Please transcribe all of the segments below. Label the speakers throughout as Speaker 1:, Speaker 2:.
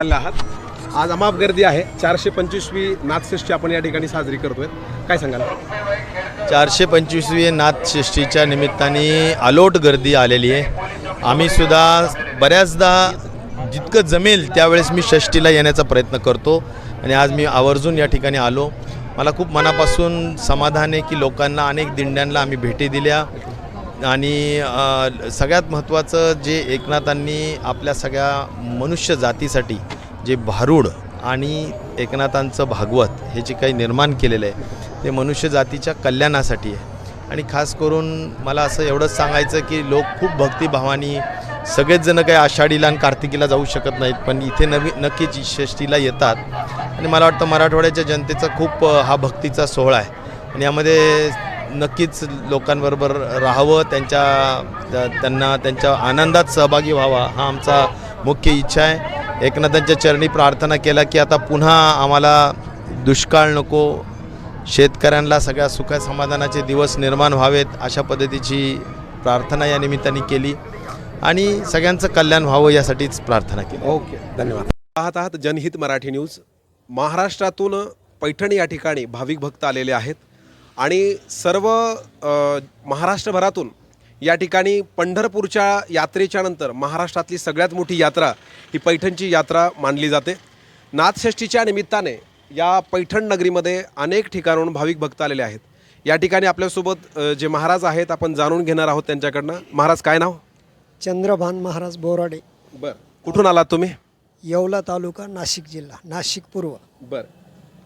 Speaker 1: आहात. आज अमाप गर्दी आहे. चारशे पंचवीसवी नाथषष्ठी आपण या ठिकाणी साजरी करतोय. काय सांगाल?
Speaker 2: चारशे पंचवीसवी नाथषष्ठीच्या निमित्ताने अलोट गर्दी आलेली आहे. आम्ही सुद्धा बऱ्याचदा जितकं जमेल त्यावेळेस मी षष्टीला येण्याचा प्रयत्न करतो. आणि आज मी आवर्जून या ठिकाणी आलो. मला खूप मनापासून समाधान आहे की लोकांना अनेक दिंड्यांना आम्ही भेटी दिल्या. आणि सगळ्यात महत्त्वाचं जे एकनाथांनी आपल्या सगळ्या मनुष्य जातीसाठी जे भारूड आणि एकनाथांचं भागवत हे जे काही निर्माण केलेलं आहे ते मनुष्य जातीच्या कल्याणासाठी आहे. आणि खास करून मला असं एवढंच सांगायचं की लोक खूप भक्तिभावानी सगळेच जण काही आषाढीला आणि कार्तिकीला जाऊ शकत नाहीत पण इथे नवी नक्कीच षष्टीला येतात. आणि मला वाटतं मराठवाड्याच्या जनतेचा खूप हा भक्तीचा सोहळा आहे. आणि यामध्ये नक्कीच लोकांबरोबर राहावं त्यांच्या त्यांना त्यांच्या आनंदात सहभागी व्हावा हा आमचा मुख्य इच्छा आहे. एकनाथांच्या चरणी प्रार्थना केला की आता पुन्हा आम्हाला दुष्काळ नको शेतकऱ्यांना सगळ्या सुख समाधानाचे दिवस निर्माण व्हावेत अशा पद्धतीची प्रार्थना या निमित्ताने केली आणि सगळ्यांचं कल्याण व्हावं यासाठीच प्रार्थना केली.
Speaker 1: ओके धन्यवाद. पाहत आहात जनहित मराठी न्यूज. महाराष्ट्रातून पैठण या ठिकाणी भाविक भक्त आलेले आहेत. आणि सर्व महाराष्ट्रभरातून या ठिकाणी पंढरपूरच्या यात्रेच्या नंतर महाराष्ट्रातली सगळ्यात मोठी यात्रा ही पैठणची यात्रा मानली जाते. नाथषष्ठीच्या निमित्ताने या पैठण नगरीमध्ये अनेक ठिकाणाहून भाविक भक्त आलेले आहेत. या ठिकाणी आपल्यासोबत जे महाराज आहेत आपण जाणून घेणार आहोत त्यांच्याकडनं. महाराज काय नाव?
Speaker 3: चंद्रभान महाराज बोराडे.
Speaker 1: बरं. कुठून आलात तुम्ही?
Speaker 3: येवला तालुका नाशिक जिल्हा नाशिक पूर्व.
Speaker 1: बर.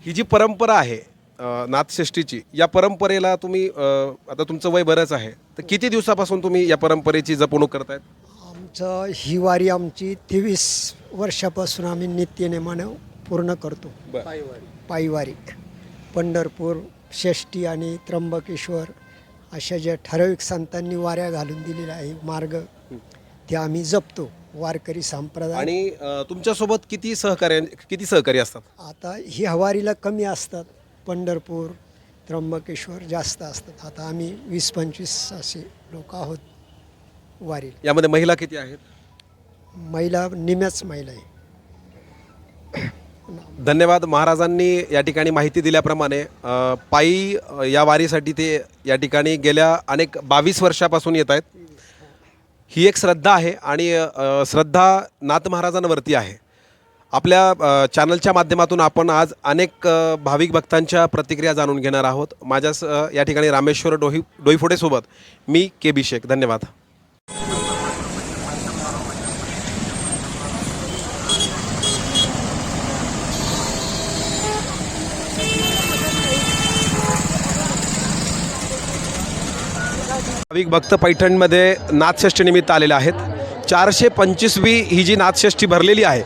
Speaker 1: ही जी परंपरा आहे नाथषष्ठीची या परंपरेला तुम्ही आता तुमचं वय बरंच आहे. तर किती दिवसापासून तुम्ही या परंपरेची जपणूक करतायत?
Speaker 3: आमचं ही वारी आमची तेवीस वर्षापासून आम्ही नित्यनेमानं पूर्ण करतो. पायीवारी. पंढरपूर षष्ठी आणि त्र्यंबकेश्वर अशा ज्या ठराविक संतांनी वाऱ्या घालून दिलेल्या आहे मार्ग ते आम्ही जपतो वारकरी संप्रदाय.
Speaker 1: आणि अ, तुमच्यासोबत किती सहकार्य किती सहकारी असतात?
Speaker 3: आता ही हवारीला कमी असतात. पंढरपूर त्र्यंबकेश्वर जास्त असतात. आता आम्ही वीस पंचवीस असे लोक आहोत वारी
Speaker 1: यामध्ये महिला किती आहेत?
Speaker 3: महिला निम्याच महिला आहे.
Speaker 1: धन्यवाद. महाराजांनी या ठिकाणी माहिती दिल्याप्रमाणे अ, पायी अ, या वारीसाठी ते या ठिकाणी गेल्या अनेक बावीस वर्षापासून येत आहेत. ही एक श्रद्धा आहे आणि अ, श्रद्धा नाथ महाराजांवरती आहे. आपल्या चॅनलच्या माध्यमातून आपण आज अनेक भाविक भक्तांच्या प्रतिक्रिया जाणून घेणार आहोत. माझ्या या ठिकाणी रामेश्वर डोही डोईफोडेसोबत मी के बी शेख. धन्यवाद. भाविक भक्त पैठणमध्ये नाथषष्ठीनिमित्त आलेले आहेत. चारशे पंचवीसवी ही जी नाथषष्ठी भरलेली आहे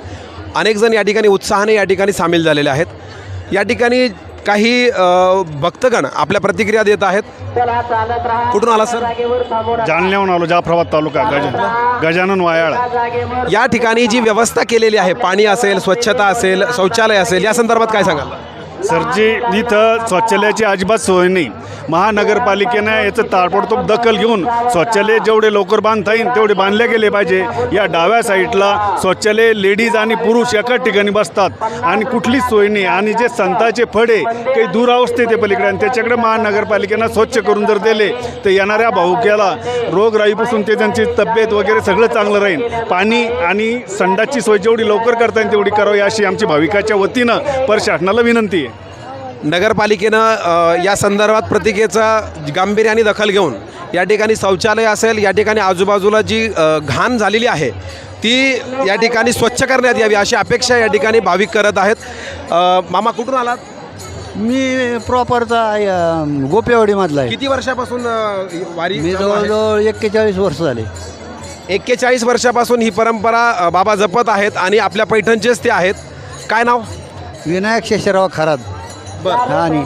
Speaker 1: अनेक जण या ठिकाणी उत्साहाने या ठिकाणी सामील झालेले आहेत. या ठिकाणी काही भक्तगण आपल्या प्रतिक्रिया देत आहेत. कुठून आला सर?
Speaker 4: जालन्याहून आलो जाफराबाद तालुका गज गजानन वायाळ.
Speaker 1: या ठिकाणी जी व्यवस्था केलेली आहे पाणी असेल स्वच्छता असेल शौचालय असेल या संदर्भात काय सांगाल?
Speaker 4: सरजी इथं शौचालयाची अजिबात सोय नाही. महानगरपालिकेनं याचं ताबडतोब दखल घेऊन शौचालय जेवढे लवकर बांधता येईल तेवढे बांधले गेले पाहिजे. या डाव्या साईडला शौचालय लेडीज आणि पुरुष एकाच ठिकाणी बसतात. आणि कुठलीच सोय नाही. आणि जे संताचे फडे काही दुरावस्थेत ते पलीकडे आणि त्याच्याकडे महानगरपालिकेनं स्वच्छ करून जर दिले तर येणाऱ्या भाऊक्याला रोगराईपासून ते त्यांची तब्येत वगैरे सगळं चांगलं राहील. पाणी आणि संडाची सोय जेवढी लवकर करता येईल तेवढी करावी अशी आमची भाविकाच्या वतीनं प्रशासनाला विनंती आहे.
Speaker 1: नगरपालिकेनं या संदर्भात प्रतिकेचा गांभीर्याने दखल घेऊन या ठिकाणी शौचालय असेल या ठिकाणी आजूबाजूला जी घाण झालेली आहे ती या ठिकाणी स्वच्छ करण्यात यावी अशी अपेक्षा या ठिकाणी भाविक करत आहेत. मामा कुठून आलात?
Speaker 5: मी प्रॉपरचा गोपेवाडीमधला आहे.
Speaker 1: किती वर्षापासून वारी
Speaker 5: मी? जवळजवळ एक्केचाळीस वर्ष झाले.
Speaker 1: एक्केचाळीस वर्षापासून ही परंपरा बाबा जपत आहेत आणि आपल्या पैठणचेच ते आहेत. काय नाव?
Speaker 5: विनायक शेषराव खरात.
Speaker 1: बरं.
Speaker 5: आणि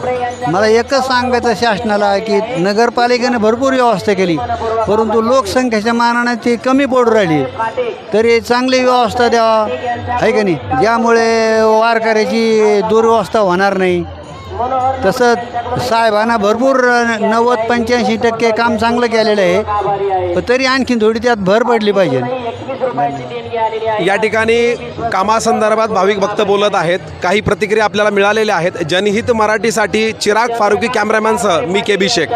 Speaker 5: मला एकच सांगायचं शासनाला की नगरपालिकेने भरपूर व्यवस्था केली परंतु लोकसंख्येच्या मानाने ती कमी पडू राहिली. तरी चांगली व्यवस्था द्यावा आहे का नाही? ज्यामुळे वारकऱ्याची दुर्व्यवस्था होणार नाही. तसं साहेबांना भरपूर नव्वद पंच्याऐंशी टक्के काम चांगलं केलेलं आहे. तरी आणखी थोडी त्यात भर पडली पाहिजे.
Speaker 1: या ठिकाणी कामासंदर्भात भाविक भक्त बोलत आहेत. काही प्रतिक्रिया आपल्याला मिळालेल्या आहेत. जनहित मराठीसाठी चिराग फारुकी कॅमेरामॅनसह मी के बी शेख.